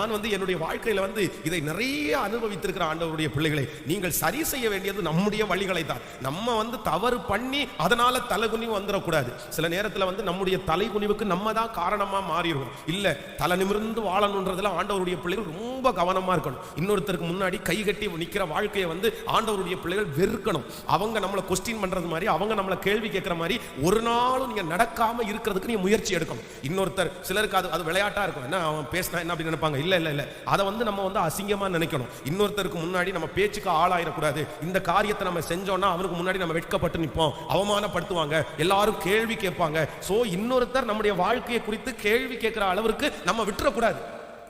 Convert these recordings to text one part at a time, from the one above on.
நான் வந்து என்னுடைய வாழ்க்கையில வந்து இதை நிறைய அனுபவித்திருக்கிற ஆண்டவருடைய பிள்ளைகளை நீங்கள் சரி செய்ய வேண்டியது நம்முடைய வழிகளை தான் நம்ம வந்து தவறு பண்ணி அதனால தலைகுனிவு வந்துடக்கூடாது சில நேரத்துல வந்து நம்முடைய தலைகுனிவுக்கு நம்ம தான் காரணமா மாறிடுவோம் இல்ல தலை நிமிர்ந்து வாழணுன்றதுல ஆண்டவருடைய பிள்ளைகள் ரொம்ப கவனமா இருக்கணும். இன்னொருத்தருக்கு முன்னாடி கை கட்டி நிக்கிற வாழ்க்கையை வந்து ஆண்டவருடைய பிள்ளைகள் வெறுக்கணும். அவங்க நம்மளை கொஸ்டின் பண்றது மாதிரி அவங்க நம்மளை கேள்வி கேட்கிற மாதிரி ஒரு நாளும் நீங்க நடக்காம இருக்கிறதுக்கு நீ முயற்சி எடுக்கணும். இன்னொருத்தர் சிலருக்கு அது அது விளையாட்டா இருக்கும். என்ன அவன் பேசினா என்ன அப்படின்னு நினைப்பாங்க? இல்ல இல்ல இல்லை. அதை வந்து நம்ம வந்து அசிங்கமா நினைக்கணும். இன்னொருத்தருக்கு முன்னாடி நம்ம பேச்சுக்கு ஆளாயிடக்கூடாது. இந்த காரியத்தை நம்ம செஞ்சோம்னா அவருக்கு முன்னாடி நம்ம வெட்கப்பட்டு நிற்போம் அவமானப்படுத்துவாங்க. எல்லாரும் கேள்வி கேட்பாங்க. சோ இன்னொருத்தர் நம்முடைய வாழ்க்கையை குறித்து கேள்வி கேட்கிற அளவிற்கு நம்ம விட்டுறக்கூடாது.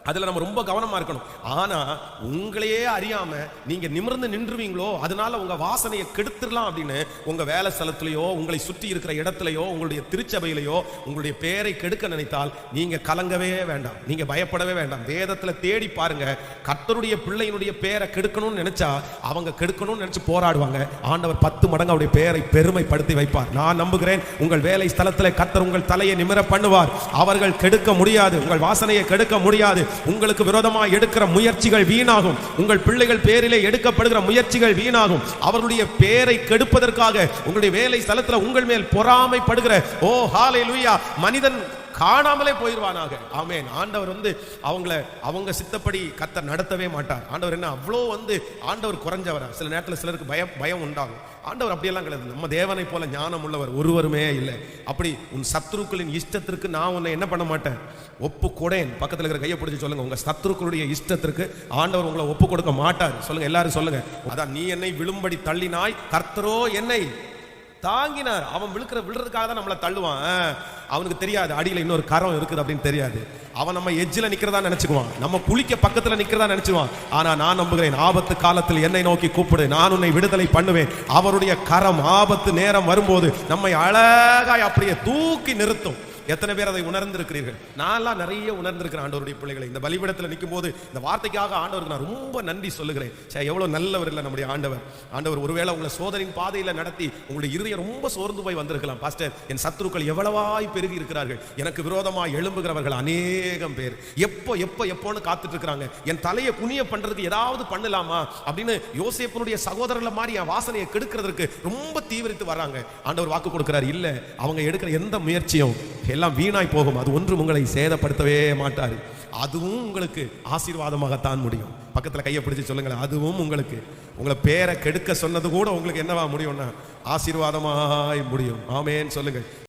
அதில் நம்ம ரொம்ப கவனமாக இருக்கணும். ஆனால் உங்களையே அறியாமல் நீங்கள் நிமிர்ந்து நின்றுவீங்களோ அதனால உங்கள் வாசனையை கெடுத்துடலாம் அப்படின்னு உங்கள் வேலை ஸ்தலத்திலேயோ உங்களை சுற்றி இருக்கிற இடத்துலையோ உங்களுடைய திருச்சபையிலையோ உங்களுடைய பேரை கெடுக்க நினைத்தால் நீங்கள் கலங்கவே வேண்டாம். நீங்கள் பயப்படவே வேண்டாம். வேதத்தில் தேடி பாருங்க. கர்த்தருடைய பிள்ளையினுடைய பேரை கெடுக்கணும்னு நினைச்சா அவங்க கெடுக்கணும்னு நினைச்சு போராடுவாங்க. ஆண்டவர் பத்து மடங்கு அவருடைய பேரை பெருமைப்படுத்தி வைப்பார். நான் நம்புகிறேன் உங்கள் வேலை ஸ்தலத்தில் கர்த்தர் உங்கள் தலையை நிமிர பண்ணுவார். அவர்கள் கெடுக்க முடியாது. உங்கள் வாசனையை கெடுக்க முடியாது. உங்களுக்கு விரோதமா எடுக்கிற முயற்சிகள் வீணாகும். உங்கள் பிள்ளைகள் பேரிலே எடுக்கப்படுகிற முயற்சிகள் வீணாகும். அவர்களுடைய பேரை கெடுப்பதற்காக உங்களுடைய வேலை ஸ்தலத்தில் உங்கள் மேல் பொறாமைப்படுகிற ஓ ஹாலே லூயா மனிதன் காணாமலே போயிடுவானாக ஆமே ஆண்டவர் வந்து அவங்கள அவங்க சித்தப்படி கத்த நடத்தவே மாட்டார். ஆண்டவர் என்ன அவ்வளோ வந்து ஆண்டவர் குறைஞ்சவரா. சில நேரத்தில் சிலருக்கு பயம் பயம் உண்டாகும். ஆண்டவர் அப்படியெல்லாம் கிடையாது. நம்ம தேவனை போல ஞானம் உள்ளவர் ஒருவருமே இல்லை. அப்படி உன் சத்ருக்களின் இஷ்டத்திற்கு நான் உன்னை என்ன பண்ண மாட்டேன்? ஒப்பு கொடேன் பக்கத்தில் இருக்கிற கையை பிடிச்சி சொல்லுங்க. உங்க சத்ருக்களுடைய இஷ்டத்திற்கு ஆண்டவர் உங்களை ஒப்பு கொடுக்க மாட்டார். சொல்லுங்க எல்லாரும் சொல்லுங்க. அதான் நீ என்னை விழும்படி தள்ளினாய் கர்த்தரோ என்னை தாங்கினார். அவன் விழுக்கிற விழுறதுக்காக தான் நம்மளை தள்ளுவான். அவனுக்கு தெரியாது அடியில் இன்னொரு கரம் இருக்குது அப்படின்னு தெரியாது. அவன் நம்ம எஜ்ஜில் நிற்கிறதா நினைச்சுக்குவான். நம்ம குளிக்க பக்கத்தில் நிற்கிறதா நினச்சிடுவான் ஆனால் நான் நம்புகிறேன் ஆபத்து காலத்தில் என்னை நோக்கி கூப்பிடு நான் உன்னை விடுதலை பண்ணுவேன். அவருடைய கரம் ஆபத்து நேரம் வரும்போது நம்மை அழகாய் அப்படியே தூக்கி நிறுத்தும். எத்தனை பேர் அதை உணர்ந்திருக்கிறீர்கள்? நான்லாம் நிறைய உணர்ந்திருக்கிறேன் ஆண்டவருடைய பிள்ளைகளை. இந்த பலிபீடத்தில் நிற்கும் போது இந்த வார்த்தைக்காக ஆண்டவருக்கு நான் ரொம்ப நன்றி சொல்லுகிறேன். சே எவ்வளவு நல்லவர் இல்லை நம்முடைய ஆண்டவர். ஆண்டவர் ஒருவேளை உங்களை சோதனையின் பாதையில் நடத்தி உங்களுடைய இருதயம் ரொம்ப சோர்ந்து போய் வந்திருக்கலாம். பாஸ்டர் என் சத்துருக்கள் எவ்வளவாய் பெருகி இருக்கிறார்கள். எனக்கு விரோதமாக எழும்புகிறவர்கள் அநேகம் பேர். எப்போ எப்போ எப்போன்னு காத்துட்டு இருக்கிறாங்க என் தலையை குனிய பண்றதுக்கு ஏதாவது பண்ணலாமா? அப்படின்னு யோசேப்பனுடைய சகோதரர்களை மாதிரி என் வாசனையை கெடுக்கிறதுக்கு ரொம்ப தீவிரித்து வராங்க ஆண்டவர் வாக்கு கொடுக்கிறார் இல்ல அவங்க எடுக்கிற எந்த முயற்சியும் எல்லாம் வீணாய் போகும். அது ஒன்றும் உங்களை சேதப்படுத்தவே மாட்டார் அதுவும் உங்களுக்கு ஆசீர்வாதமாகத்தான் முடியும். பக்கத்துல கையை பிடிச்சி சொல்லுங்களேன். அதுவும் உங்களுக்கு. உங்களை பேரை கெடுக்க சொன்னது கூட உங்களுக்கு என்னவா முடியும்னா ஆசீர்வாதமாய் முடியும். ஆமேன்னு சொல்லுங்க